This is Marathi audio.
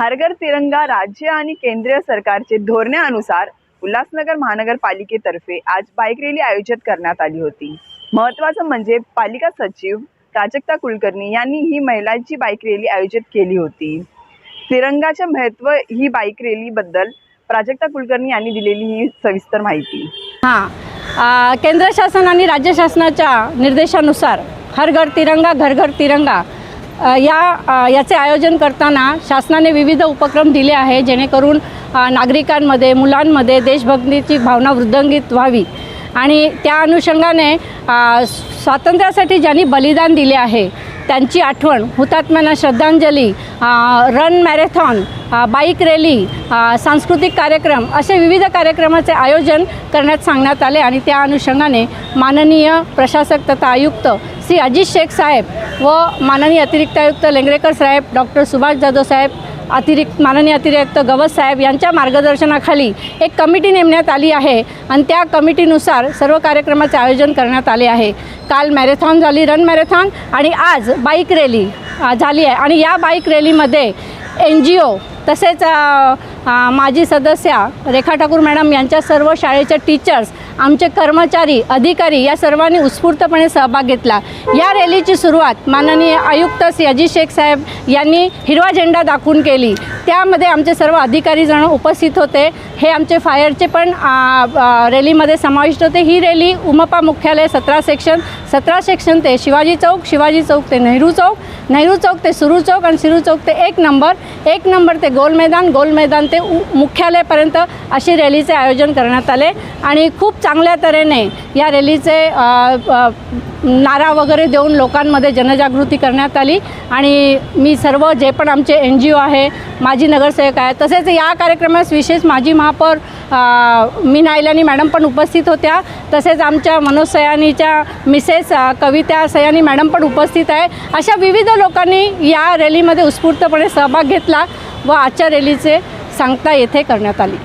हरघर तिरंगा राज्य आणि केंद्रीय सरकारचे धोरणानुसार उल्हासनगर महानगरपालिकेतर्फे आज बाईक रॅली आयोजित करण्यात आली होती. महत्त्वाचं म्हणजे पालिका सचिव प्राजक्ता कुलकर्णी यांनी ही महिलांची बाईक रॅली आयोजित केली होती. तिरंगाचे महत्त्व ही बाईक रॅलीबद्दल प्राजक्ता कुलकर्णी यांनी दिलेली ही सविस्तर माहिती. हां केंद्र शासन आणि राज्य शासनाच्या निर्देशानुसार हर घर तिरंगा घर घर तिरंगा या याचे आयोजन करताना शासनाने विविध उपक्रम दिले आहे जेणेकरून नागरिकांमध्ये मुलांमध्ये देशभक्तीची भावना वृद्धंगित व्हावी. आणि त्या अनुषंगाने स्वातंत्र्यासाठी ज्यांनी बलिदान दिले आहे त्यांची आठवण हुतात्म्यांना श्रद्धांजली रन मॅरेथॉन बाईक रॅली सांस्कृतिक कार्यक्रम असे विविध कार्यक्रमाचे आयोजन करण्यात सांगण्यात आले आणि त्या अनुषंगाने माननीय प्रशासक तथा आयुक्त श्री अजित शेख साहेब व माननीय अतिरिक्त आयुक्त लेंगरेकर साहेब डॉक्टर सुभाष जाधव साहेब अतिरिक्त माननीय अतिरिक्त गवत साहेब यांच्या मार्गदर्शनाखाली एक कमिटी नेमण्यात आली आहे आणि त्या कमिटीनुसार सर्व कार्यक्रमाचे आयोजन करण्यात आले आहे. काल मॅरेथॉन झाली रन मॅरेथॉन आणि आज बाईक रॅली झाली आहे. आणि या बाईक रॅलीमध्ये एन जी ओ तसेच माजी सदस्या रेखा ठाकूर मॅडम यांच्या सर्व शाळेच्या टीचर्स आमचे कर्मचारी अधिकारी या सर्वांनी उत्स्फूर्तपणे सहभाग घेतला. या रॅलीची सुरुवात माननीय आयुक्त श्री शेख साहेब यांनी हिरवा झेंडा दाखवून केली. त्यामध्ये आमचे सर्व अधिकारी जण उपस्थित होते. हे आमचे फायरचे पण रॅलीमध्ये समाविष्ट होते. ही रॅली उमपा मुख्यालय सतरा सेक्शन सतरा सेक्शन ते शिवाजी चौक शिवाजी चौक ते नेहरू चौक नेहरू चौक ते सुरू चौक आणि सिरू चौक ते एक नंबर. एक नंबर ते गोल मैदान गोल मैदान ते उ मुख्यालयापर्यंत अशी रॅलीचे आयोजन करण्यात आले. आणि खूप चांगल्या तऱ्हेने या रॅलीचे नारा वगैरे देऊन लोकांमध्ये जनजागृती करण्यात आली. आणि मी सर्व जे पण आमचे एन जी ओ आहे माजी नगरसेवक आहे तसेच या कार्यक्रमास विशेष माजी महापौर मी मीना इलानी मॅडम पण उपस्थित होत्या. तसेच आमच्या मनोज सयानीच्या मिसेस कविता सयानी मॅडम पण उपस्थित आहे. अशा विविध लोकांनी या रॅलीमध्ये उत्स्फूर्तपणे सहभाग घेतला. व आजच्या रॅलीचे सांगता येथे करण्यात आली.